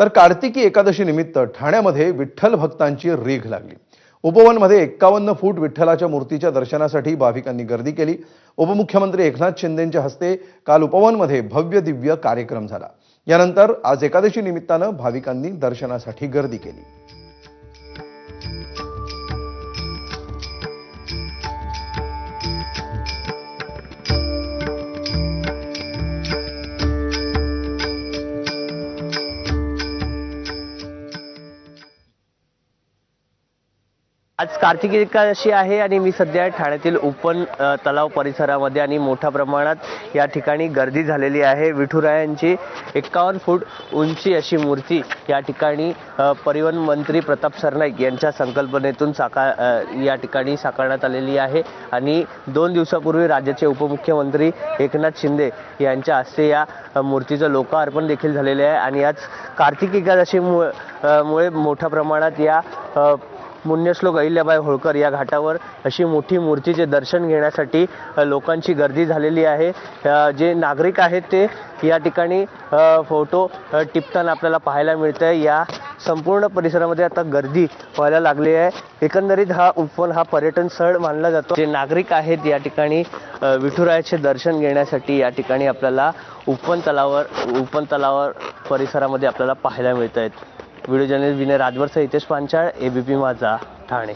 तर कार्तिकी एकादशी निमित्त ठाण्यामध्ये विठ्ठल भक्तांची रीघ लागली. उपवनमध्ये एक्कावन्न फूट विठ्ठलाच्या मूर्तीच्या दर्शनासाठी भाविकांनी गर्दी केली. उपमुख्यमंत्री एकनाथ शिंदेंच्या हस्ते काल उपवनमध्ये भव्य दिव्य कार्यक्रम झाला. यानंतर आज एकादशी निमित्तानं भाविकांनी दर्शनासाठी गर्दी केली. आज कार्तिकी एकादशी आहे आणि मी सध्या ठाण्यातील उपन तलाव परिसरामध्ये आणि मोठ्या प्रमाणात या ठिकाणी गर्दी झालेली आहे. विठुरायांची एक्कावन्न फूट उंची अशी मूर्ती या ठिकाणी परिवहन मंत्री प्रताप सरनाईक यांच्या संकल्पनेतून साकार या ठिकाणी साकारण्यात आलेली आहे. आणि दोन दिवसापूर्वी राज्याचे उपमुख्यमंत्री एकनाथ शिंदे यांच्या हस्ते या मूर्तीचं लोकार्पण देखील झालेले आहे. आणि आज कार्तिक एकादशी मुळे मोठ्या प्रमाणात या पुण्यश्लोक अहिल्याबाई होळकर या घाटावर अशी मोठी मूर्तीचे दर्शन घेण्यासाठी लोकांची गर्दी झालेली आहे. जे नागरिक आहेत ते या ठिकाणी फोटो टिपताना आपल्याला पाहायला मिळत आहे या संपूर्ण परिसरामध्ये आता गर्दी व्हायला लागली आहे. एकंदरीत हा उपवन हा पर्यटन स्थळ मानला जातो. जे नागरिक आहेत या ठिकाणी विठुरायाचे दर्शन घेण्यासाठी या ठिकाणी आपल्याला उपवन तलावर उपवन तलावर परिसरामध्ये आपल्याला पाहायला मिळत आहेत व्हिडिओ जर्नलिस्ट विनय राजवरसह हितेश पांचाळ एबीपी माझा ठाणे.